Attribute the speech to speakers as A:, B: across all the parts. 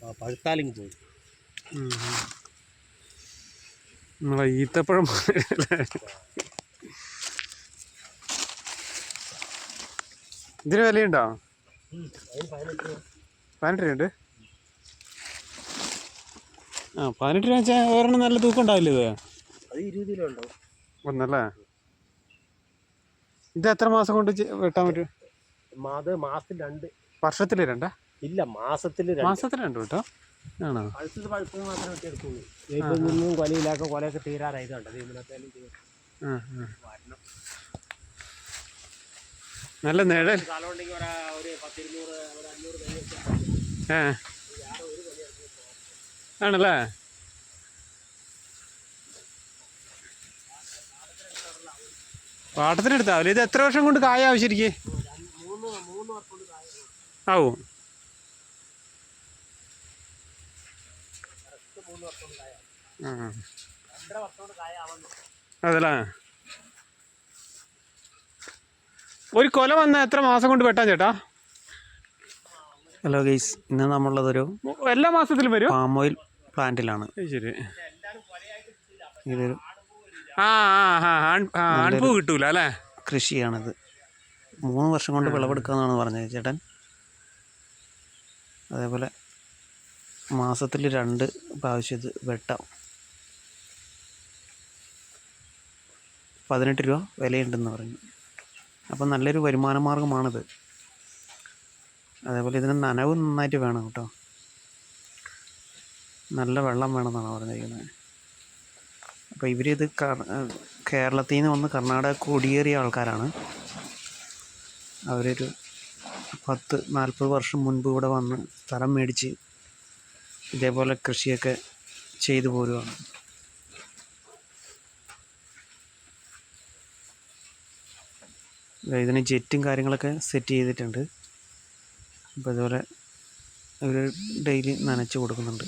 A: ആ,
B: പോകും. നമ്മളെ ഈത്തപ്പഴം? ഇതിന് വിലയുണ്ടോ?
A: പതിനെട്ട് രൂപ.
B: ഉണ്ട് ആ പതിനെട്ട് രൂപ വെച്ചാൽ ഒരെണ്ണം നല്ല തൂക്കം ഉണ്ടാവില്ല ഇത്? ഒന്നല്ലേ? ഇത് എത്ര മാസം കൊണ്ട് വെട്ടാൻ പറ്റും?
A: മാസത്തിൽ രണ്ട്.
B: വർഷത്തിൽ രണ്ടാ?
A: ഇല്ല മാസത്തിൽ
B: മാസത്തിൽ രണ്ട് കേട്ടോ ആണോ?
A: അടുത്തത് പഴുത്തത് മാത്രമേ വെട്ടിയെടുക്കുള്ളൂ ഇപ്പം നിന്നും കൊലയിലാക്ക കൊലയൊക്കെ തീരാറായത് കണ്ടത്
B: നല്ല നിഴൽ. ആണല്ലേ? പാട്ടത്തിനെടുത്താവില്ല ഇത് എത്ര വർഷം കൊണ്ട് കായ ആവശ്യം
A: മൂന്ന് മൂന്ന് വർഷം കൊണ്ട് കായ
B: ആവും
A: മൂന്ന് വർഷം കൊണ്ട് കായ
B: ആ
A: രണ്ടര വർഷം കൊണ്ട് കായ ആവുന്നു
B: അതല്ലേ? ഒരു കൊല വന്ന എത്ര മാസം കൊണ്ട് വെട്ടാൻ ചേട്ടാ?
C: ഹലോ ഗൈസ് ഇന്ന് നമ്മളുള്ളതൊരു
B: എല്ലാ മാസത്തിലും വരും?
C: പാം ഓയിൽ പ്ലാന്റിലാണ്
B: അത് ശരി.
C: ഇതൊരു
B: ആ ആ ആൺപൂ കിട്ടൂല അല്ലേ?
C: കൃഷിയാണിത്. മൂന്ന് വർഷം കൊണ്ട് വിളവെടുക്കാന്നാണ് പറഞ്ഞത് ചേട്ടൻ. അതേപോലെ മാസത്തിൽ രണ്ട് പ്രാവശ്യം ഇത് വെട്ടാം. പതിനെട്ട് രൂപ വിലയുണ്ടെന്ന് പറഞ്ഞു. അപ്പം നല്ലൊരു വരുമാന മാർഗമാണിത്. അതേപോലെ ഇതിന് നനവ് നന്നായിട്ട് വേണം കേട്ടോ. നല്ല വെള്ളം വേണമെന്നാണ് പറഞ്ഞിരിക്കുന്നത്. അപ്പോൾ ഇവരിത് കേരളത്തിൽ നിന്ന് വന്ന് കർണാടക കുടിയേറിയ ആൾക്കാരാണ്. അവരൊരു പത്ത് നാൽപ്പത് വർഷം മുൻപ് ഇവിടെ വന്ന് സ്ഥലം മേടിച്ച് ഇതേപോലെ കൃഷിയൊക്കെ ചെയ്തു പോരുകയാണ് ഇതിന് ജെറ്റും കാര്യങ്ങളൊക്കെ സെറ്റ് ചെയ്തിട്ടുണ്ട്. അപ്പോൾ ഇതുപോലെ അവർ ഡെയിലി നനച്ച് കൊടുക്കുന്നുണ്ട്.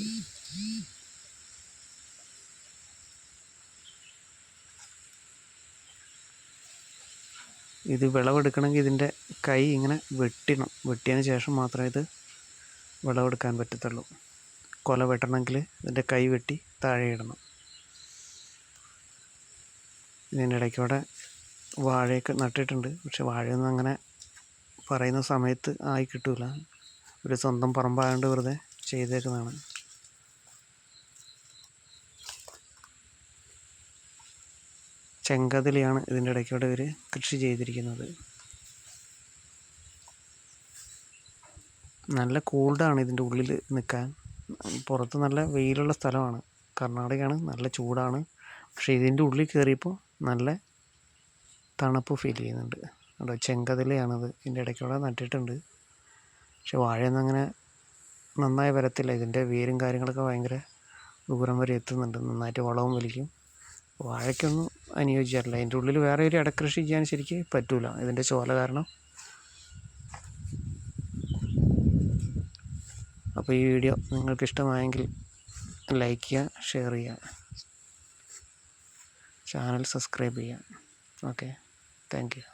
C: ഇത് വിളവെടുക്കണമെങ്കിൽ ഇതിന്റെ കൈ ഇങ്ങനെ വെട്ടണം വെട്ടിയതിന് ശേഷം മാത്രമേ ഇത് വിളവെടുക്കാൻ പറ്റത്തുള്ളൂ. കൊല വെട്ടണമെങ്കിൽ ഇതിന്റെ കൈ വെട്ടി താഴെ ഇടണം. ഇതിന്റെ ഇടയ്ക്കൂടെ വാഴയൊക്കെ നട്ടിട്ടുണ്ട്. പക്ഷെ വാഴയൊന്നും അങ്ങനെ പറയുന്ന സമയത്ത് ആയി കിട്ടൂല. ഒരു സ്വന്തം പറമ്പായതുകൊണ്ട് വെറുതെ ചെയ്തേക്കുന്നതാണ്. ചെങ്കതിലെയാണ് ഇതിന്റെ ഇടയ്ക്കൂടെ ഇവർ കൃഷി ചെയ്തിരിക്കുന്നത്. നല്ല കൂൾഡാണ് ഇതിന്റെ ഉള്ളിൽ നിൽക്കാൻ. പുറത്ത് നല്ല വെയിലുള്ള സ്ഥലമാണ്. കർണാടകയാണ് നല്ല ചൂടാണ്. പക്ഷേ ഇതിന്റെ ഉള്ളിൽ കയറിയപ്പോൾ നല്ല തണുപ്പ് ഫീൽ ചെയ്യുന്നുണ്ട്. അവിടെ ചെങ്കതിലയാണത്. ഇതിന്റെ ഇടയ്ക്കൂടെ നട്ടിട്ടുണ്ട്. പക്ഷെ വാഴയൊന്നും അങ്ങനെ നന്നായി വരത്തില്ല. ഇതിന്റെ വേരും കാര്യങ്ങളൊക്കെ ഭയങ്കര ദൂരം വരെ എത്തുന്നുണ്ട്. നന്നായിട്ട് വളവും വലിക്കും. വാഴയ്ക്കൊന്നും അനുയോജ്യമല്ല. അതിന്റെ ഉള്ളിൽ വേറെ ഒരു ഇടക്കൃഷി ചെയ്യാൻ ശരിക്കും പറ്റൂല. ഇതിന്റെ ചോല കാരണം അപ്പോൾ ഈ വീഡിയോ നിങ്ങൾക്ക് ഇഷ്ടമായെങ്കിൽ ലൈക്ക് ചെയ്യുക ഷെയർ ചെയ്യുക. ചാനൽ സബ്സ്ക്രൈബ് ചെയ്യുക. ഓക്കെ. Thank you.